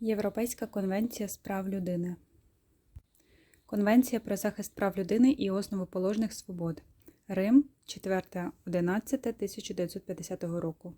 Європейська конвенція з прав людини. Конвенція про захист прав людини і основоположних свобод. Рим 4.11.1950 року.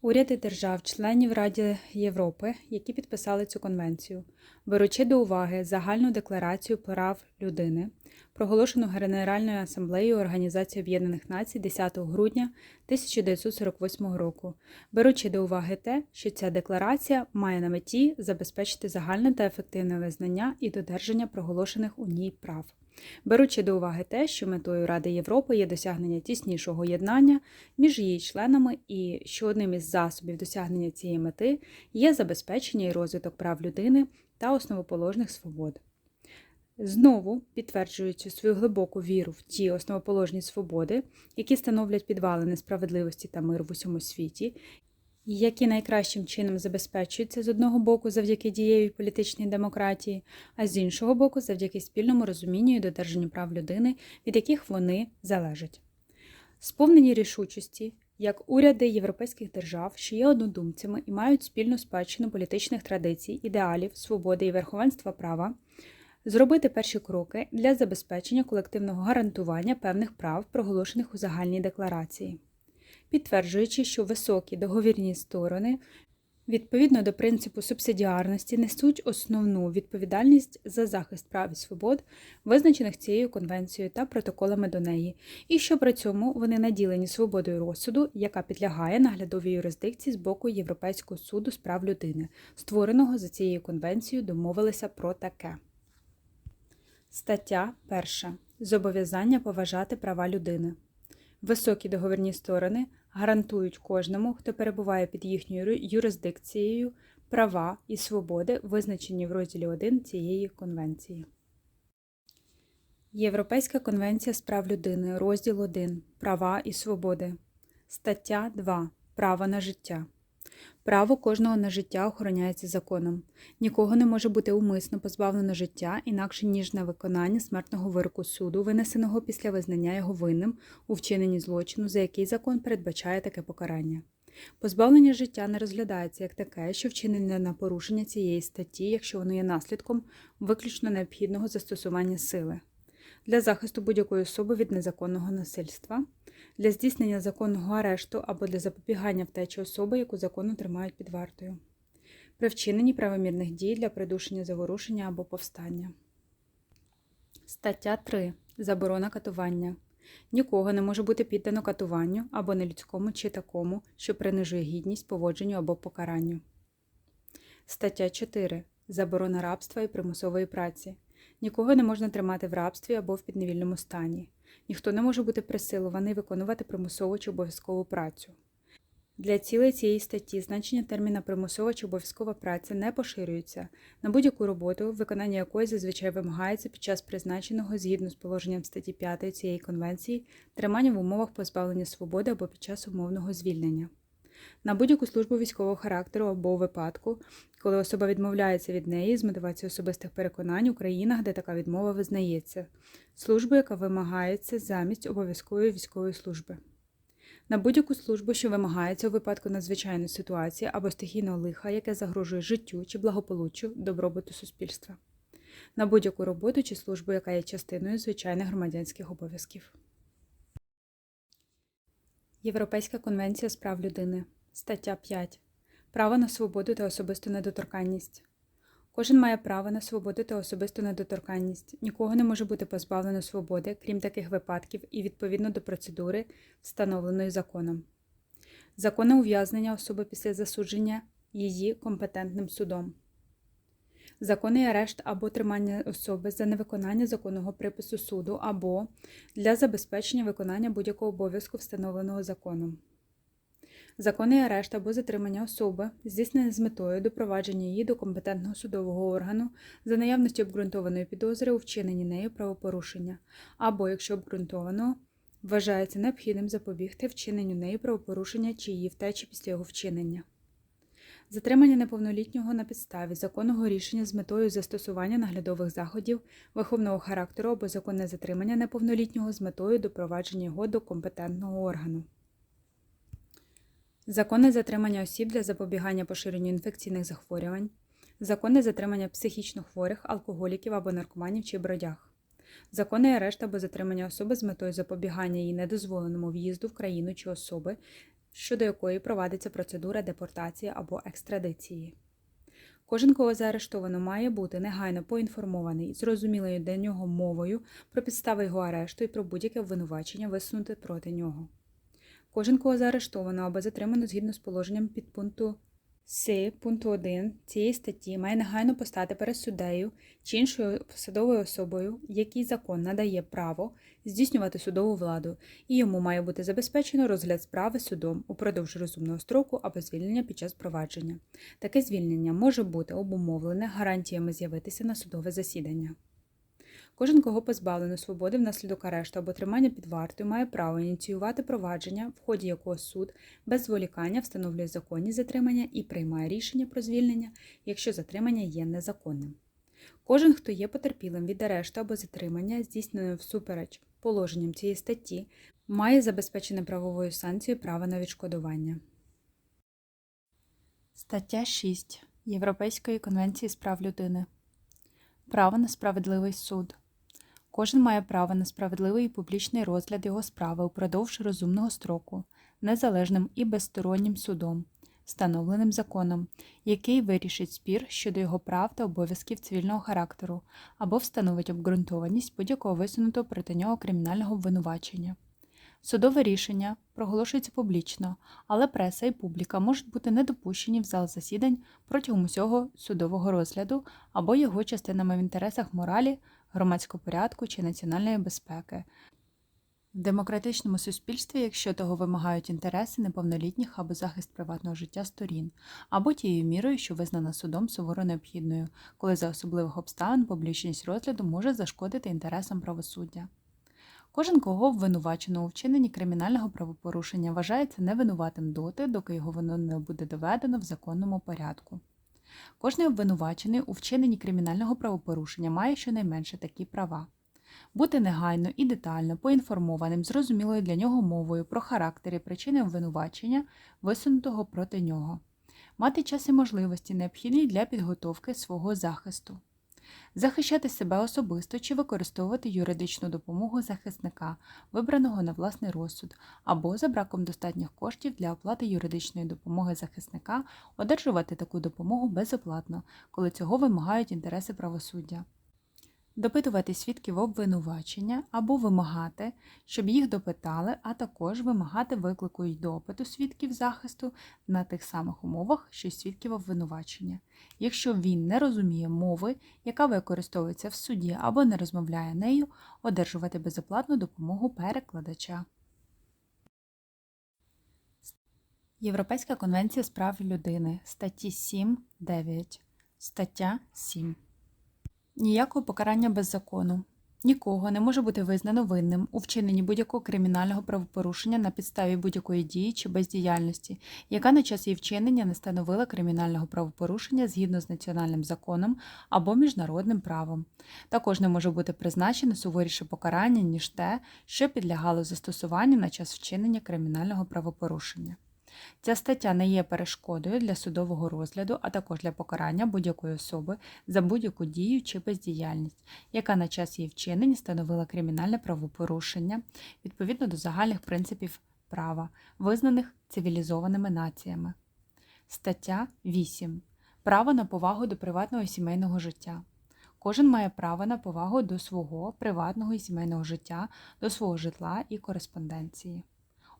Уряди держав-членів Ради Європи, які підписали цю конвенцію, беручи до уваги загальну декларацію прав людини, проголошену Генеральною асамблеєю Організації Об'єднаних Націй 10 грудня 1948 року, беручи до уваги те, що ця декларація має на меті забезпечити загальне та ефективне визнання і додержання проголошених у ній прав. Беручи до уваги те, що метою Ради Європи є досягнення тіснішого єднання між її членами, і що одним із засобів досягнення цієї мети є забезпечення і розвиток прав людини та основоположних свобод. Знову підтверджуючи свою глибоку віру в ті основоположні свободи, які становлять підвалини справедливості та миру в усьому світі, і які найкращим чином забезпечуються з одного боку завдяки дієвій політичній демократії, а з іншого боку завдяки спільному розумінню і додержанню прав людини, від яких вони залежать. Сповнені рішучості, як уряди європейських держав, що є однодумцями і мають спільну спадщину політичних традицій, ідеалів, свободи і верховенства права, зробити перші кроки для забезпечення колективного гарантування певних прав, проголошених у загальній декларації підтверджуючи, що високі договірні сторони відповідно до принципу субсидіарності несуть основну відповідальність за захист прав і свобод, визначених цією конвенцією та протоколами до неї, і що при цьому вони наділені свободою розсуду, яка підлягає наглядовій юрисдикції з боку Європейського суду з прав людини, створеного за цією конвенцією, домовилися про таке. Стаття 1. Зобов'язання поважати права людини. Високі договірні сторони гарантують кожному, хто перебуває під їхньою юрисдикцією, права і свободи, визначені в розділі 1 цієї конвенції. Європейська конвенція з прав людини, розділ 1. Права і свободи. Стаття 2. Право на життя. Право кожного на життя охороняється законом. Нікого не може бути умисно позбавлено життя, інакше ніж на виконання смертного вироку суду, винесеного після визнання його винним у вчиненні злочину, за який закон передбачає таке покарання. Позбавлення життя не розглядається як таке, що вчинене на порушення цієї статті, якщо воно є наслідком виключно необхідного застосування сили. Для захисту будь-якої особи від незаконного насильства для здійснення законного арешту або для запобігання втечі особи, яку законно тримають під вартою, при вчиненні правомірних дій для придушення заворушення або повстання. Стаття 3. Заборона катування. Нікого не може бути піддано катуванню або нелюдському чи такому, що принижує гідність, поводженню або покаранню. Стаття 4. Заборона рабства і примусової праці. Нікого не можна тримати в рабстві або в підневільному стані. Ніхто не може бути присилуваний виконувати примусову чи обов'язкову працю. Для цілей цієї статті значення терміна примусова чи обов'язкова праця не поширюється на будь-яку роботу, виконання якої зазвичай вимагається під час призначеного згідно з положенням статті 5 цієї конвенції тримання в умовах позбавлення свободи або під час умовного звільнення. На будь-яку службу військового характеру або у випадку, коли особа відмовляється від неї з мотивації особистих переконань у країнах, де така відмова визнається, службу, яка вимагається замість обов'язкової військової служби. На будь-яку службу, що вимагається у випадку надзвичайної ситуації або стихійного лиха, яке загрожує життю чи благополуччю добробуту суспільства, на будь-яку роботу чи службу, яка є частиною звичайних громадянських обов'язків. Європейська конвенція з прав людини. Стаття 5. Право на свободу та особисту недоторканність. Кожен має право на свободу та особисту недоторканність. Нікого не може бути позбавлено свободи, крім таких випадків, і відповідно до процедури, встановленої законом. Законне ув'язнення особи після засудження її компетентним судом. Законний арешт або тримання особи за невиконання законного припису суду або для забезпечення виконання будь-якого обов'язку, встановленого законом. Законний арешт або затримання особи здійснене з метою допровадження її до компетентного судового органу за наявності обґрунтованої підозри у вчиненні нею правопорушення, або, якщо обґрунтовано, вважається необхідним запобігти вчиненню неї правопорушення чи її втечі після його вчинення. Затримання неповнолітнього на підставі законного рішення з метою застосування наглядових заходів виховного характеру або законне затримання неповнолітнього з метою допровадження його до компетентного органу. законне затримання осіб для запобігання поширенню інфекційних захворювань, законне затримання психічно хворих, алкоголіків або наркоманів чи бродяг, законний арешт або затримання особи з метою запобігання її недозволеному в'їзду в країну чи особи, щодо якої провадиться процедура депортації або екстрадиції. Кожен, кого заарештовано, має бути негайно поінформований зрозумілою для нього мовою про підстави його арешту і про будь-яке обвинувачення висунуте проти нього. Кожен, кого заарештовано або затримано згідно з положенням підпункту С пункту 1 цієї статті має негайно постати перед суддею чи іншою посадовою особою, який закон надає право здійснювати судову владу, і йому має бути забезпечено розгляд справи судом упродовж розумного строку або звільнення під час провадження. Таке звільнення може бути обумовлене гарантіями з'явитися на судове засідання. Кожен, кого позбавлено свободи внаслідок арешту або тримання під вартою, має право ініціювати провадження, в ході якого суд без зволікання встановлює законні затримання і приймає рішення про звільнення, якщо затримання є незаконним. Кожен, хто є потерпілим від арешту або затримання, здійсненого всупереч положенням цієї статті, має забезпечене правовою санкцією право на відшкодування. Стаття 6 Європейської конвенції з прав людини. Право на справедливий суд. Кожен має право на справедливий і публічний розгляд його справи упродовж розумного строку, незалежним і безстороннім судом, встановленим законом, який вирішить спір щодо його прав та обов'язків цивільного характеру або встановить обґрунтованість будь-якого висунутого проти нього кримінального обвинувачення. Судове рішення проголошується публічно, але преса і публіка можуть бути не допущені в зал засідань протягом усього судового розгляду або його частинами в інтересах моралі, громадського порядку чи національної безпеки. В демократичному суспільстві, якщо того вимагають інтереси неповнолітніх або захист приватного життя сторін, або тією мірою, що визнана судом суворо необхідною, коли за особливих обставин публічність розгляду може зашкодити інтересам правосуддя. Кожен, кого обвинувачено у вчиненні кримінального правопорушення, вважається невинуватим доти, доки його воно не буде доведено в законному порядку. Кожний обвинувачений у вчиненні кримінального правопорушення має щонайменше такі права. Бути негайно і детально поінформованим, зрозумілою для нього мовою про характер і причини обвинувачення, висунутого проти нього, мати час і можливості, необхідні для підготовки свого захисту захищати себе особисто чи використовувати юридичну допомогу захисника, вибраного на власний розсуд, або за браком достатніх коштів для оплати юридичної допомоги захисника одержувати таку допомогу безоплатно, коли цього вимагають інтереси правосуддя допитувати свідків обвинувачення або вимагати, щоб їх допитали, а також вимагати виклику й допиту свідків захисту на тих самих умовах, що й свідків обвинувачення. Якщо він не розуміє мови, яка використовується в суді або не розмовляє нею, одержувати безоплатну допомогу перекладача. Європейська конвенція з прав людини статті 7, 9. Стаття 7. Ніякого покарання без закону. Нікого не може бути визнано винним у вчиненні будь-якого кримінального правопорушення на підставі будь-якої дії чи бездіяльності, яка на час її вчинення не становила кримінального правопорушення згідно з національним законом або міжнародним правом. Також не може бути призначене суворіше покарання, ніж те, що підлягало застосуванню на час вчинення кримінального правопорушення. Ця стаття не є перешкодою для судового розгляду, а також для покарання будь-якої особи за будь-яку дію чи бездіяльність, яка на час її вчинення становила кримінальне правопорушення відповідно до загальних принципів права, визнаних цивілізованими націями. Стаття 8. Право на повагу до приватного і сімейного життя. Кожен має право на повагу до свого приватного і сімейного життя, до свого житла і кореспонденції.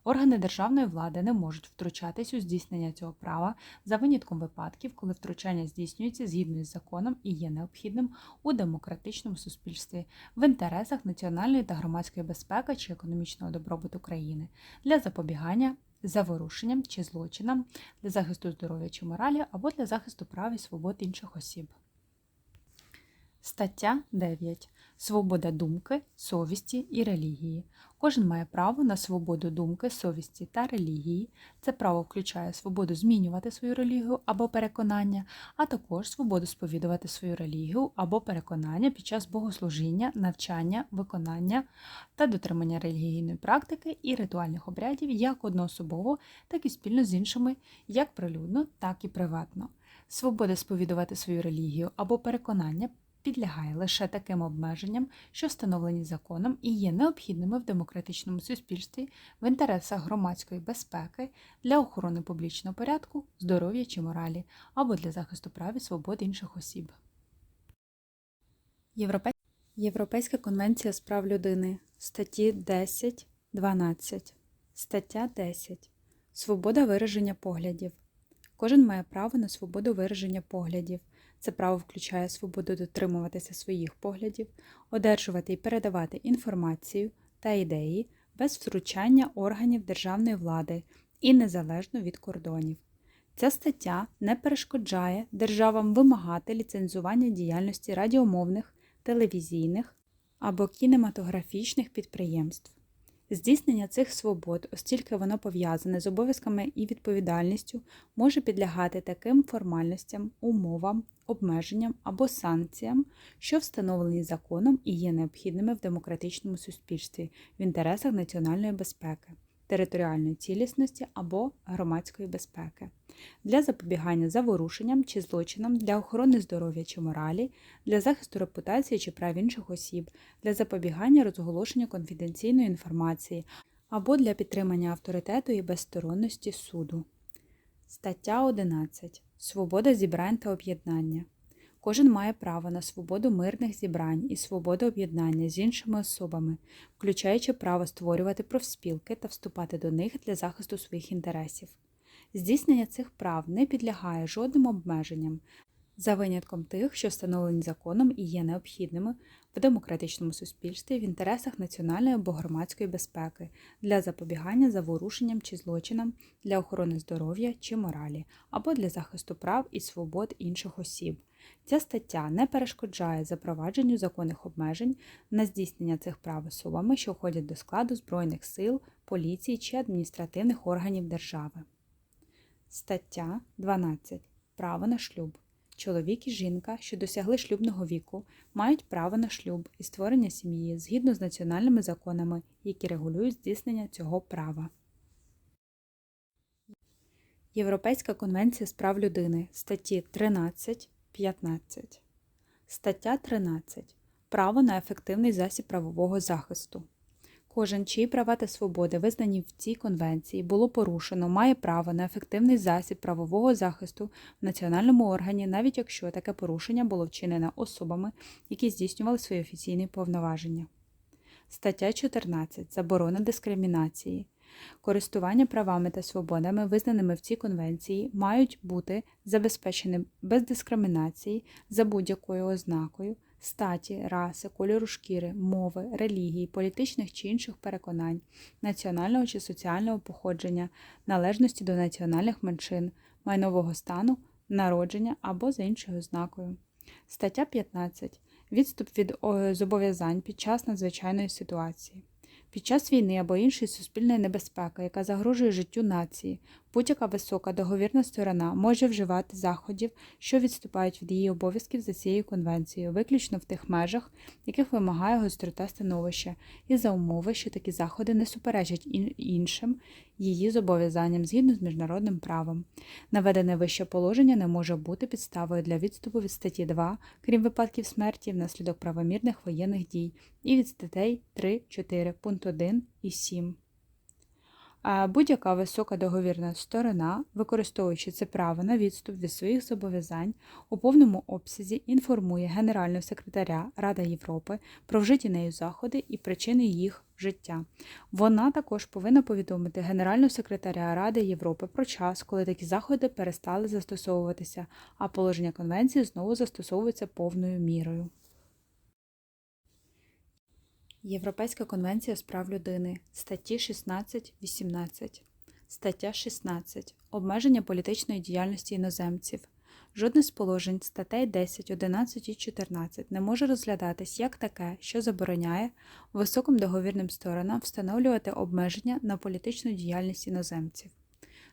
Органи державної влади не можуть втручатись у здійснення цього права за винятком випадків, коли втручання здійснюється згідно із законом і є необхідним у демократичному суспільстві в інтересах національної та громадської безпеки чи економічного добробуту країни для запобігання заворушенням чи злочинам, для захисту здоров'я чи моралі або для захисту прав і свобод інших осіб. Стаття 9. Свобода думки, совісті і релігії. Кожен має право на свободу думки, совісті та релігії. Це право включає свободу змінювати свою релігію або переконання, а також свободу сповідувати свою релігію або переконання під час богослужіння, навчання, виконання та дотримання релігійної практики і ритуальних обрядів як одноособово, так і спільно з іншими, як прилюдно, так і приватно. Свобода сповідувати свою релігію або переконання підлягає лише таким обмеженням, що встановлені законом і є необхідними в демократичному суспільстві в інтересах громадської безпеки для охорони публічного порядку, здоров'я чи моралі або для захисту прав і свобод інших осіб. Європейська конвенція з прав людини статті 10, 12. Стаття 10. Свобода вираження поглядів. Кожен має право на свободу вираження поглядів. Це право включає свободу дотримуватися своїх поглядів, одержувати і передавати інформацію та ідеї без втручання органів державної влади і незалежно від кордонів. Ця стаття не перешкоджає державам вимагати ліцензування діяльності радіомовних, телевізійних або кінематографічних підприємств. Здійснення цих свобод, оскільки воно пов'язане з обов'язками і відповідальністю, може підлягати таким формальностям, умовам, обмеженням або санкціям, що встановлені законом і є необхідними в демократичному суспільстві в інтересах національної безпеки, територіальної цілісності або громадської безпеки, для запобігання заворушенням чи злочинам, для охорони здоров'я чи моралі, для захисту репутації чи прав інших осіб, для запобігання розголошення конфіденційної інформації або для підтримання авторитету і безсторонності суду. Стаття 11. Свобода зібрань та об'єднання. Кожен має право на свободу мирних зібрань і свободу об'єднання з іншими особами, включаючи право створювати профспілки та вступати до них для захисту своїх інтересів. Здійснення цих прав не підлягає жодним обмеженням, за винятком тих, що встановлені законом і є необхідними в демократичному суспільстві в інтересах національної або громадської безпеки для запобігання заворушенням чи злочинам, для охорони здоров'я чи моралі, або для захисту прав і свобод інших осіб. Ця стаття не перешкоджає запровадженню законних обмежень на здійснення цих прав особами, що входять до складу Збройних сил, поліції чи адміністративних органів держави. Стаття 12. Право на шлюб. Чоловік і жінка, що досягли шлюбного віку, мають право на шлюб і створення сім'ї згідно з національними законами, які регулюють здійснення цього права. Європейська конвенція з прав людини статті 13, 15. Стаття 13. Право на ефективний засіб правового захисту. Кожен, чиї права та свободи, визнані в цій конвенції, було порушено, має право на ефективний засіб правового захисту в національному органі, навіть якщо таке порушення було вчинене особами, які здійснювали свої офіційні повноваження. Стаття 14. Заборона дискримінації. Користування правами та свободами, визнаними в цій конвенції, мають бути забезпечені без дискримінації за будь-якою ознакою, статі, раси, кольору шкіри, мови, релігії, політичних чи інших переконань, національного чи соціального походження, належності до національних меншин, майнового стану, народження або за іншою ознакою. Стаття 15. Відступ від зобов'язань під час надзвичайної ситуації. Під час війни або іншої суспільної небезпеки, яка загрожує життю нації, будь-яка висока договірна сторона може вживати заходів, що відступають від її обов'язків за цією конвенцією, виключно в тих межах, яких вимагає гострота становища, і за умови, що такі заходи не суперечать іншим її зобов'язанням згідно з міжнародним правом. Наведене вище положення не може бути підставою для відступу від статті 2, крім випадків смерті внаслідок правомірних воєнних дій, і від статей 3, 4, пункт 1 і 7. Будь-яка висока договірна сторона, використовуючи це право на відступ від своїх зобов'язань, у повному обсязі інформує Генерального секретаря Ради Європи про вжиті нею заходи і причини їх вжиття. Вона також повинна повідомити Генерального секретаря Ради Європи про час, коли такі заходи перестали застосовуватися, а положення конвенції знову застосовуються повною мірою. Європейська конвенція з прав людини статті 16-18. Стаття 16. Обмеження політичної діяльності іноземців. Жодне з положень статей 10, 11 і 14 не може розглядатись як таке, що забороняє високим договірним сторонам встановлювати обмеження на політичну діяльність іноземців.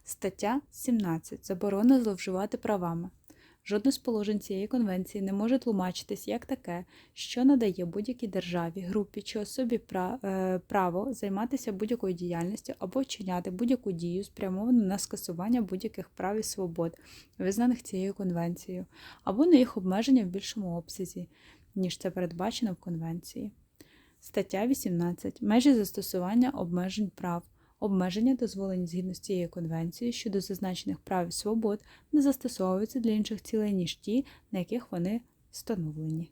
Стаття 17. Заборона зловживати правами. Жодне з положень цієї конвенції не може тлумачитись як таке, що надає будь-якій державі, групі чи особі е, право займатися будь-якою діяльністю або вчиняти будь-яку дію, спрямовану на скасування будь-яких прав і свобод, визнаних цією конвенцією, або на їх обмеження в більшому обсязі, ніж це передбачено в конвенції. Стаття 18. Межі застосування обмежень прав. Обмеження, дозволені згідно з цією конвенцією щодо зазначених прав і свобод, не застосовуються для інших цілей, ніж ті, на яких вони встановлені.